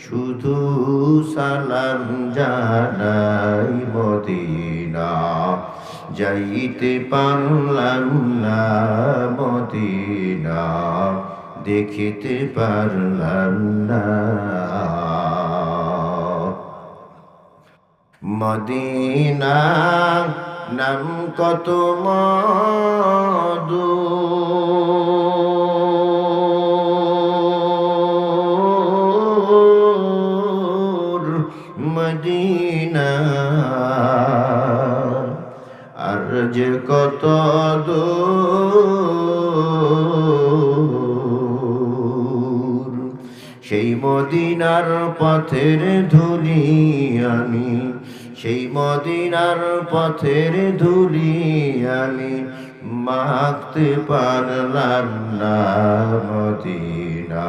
শুধু সালাম জানাই মদিনা, যাইতে পারলাম না মদিনা, দেখিতে পারলাম না। মদিনা নাম কত মধু মদিনা আর যে কত দূর, সেই মদিনার পথের ধুলি আমি, সেই মদিনার পথের ধুলি আমি মাখতে পারলাম না মদিনা।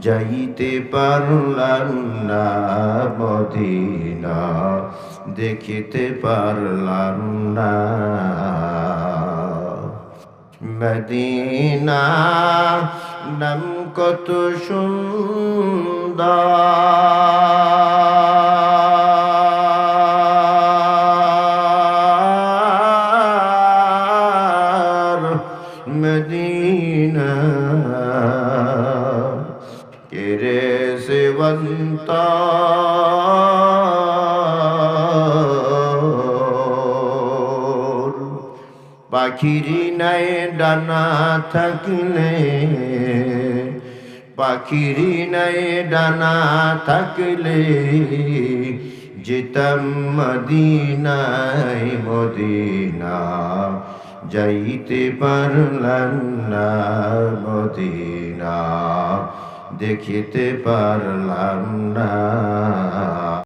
যাইতে পারলাম না মদিনা দেখিতে পারলাম না। মদিনা নাম কত সুন্দর। মদিনা সেবন্ত পাখিরি নাই ডানা থাকলে, পাখিরি নাই ডানা থাকলে যেতাম মদিনায়, মদিনা যাইতে পারলাম না মদিনা। দেখিতে পারলাম না।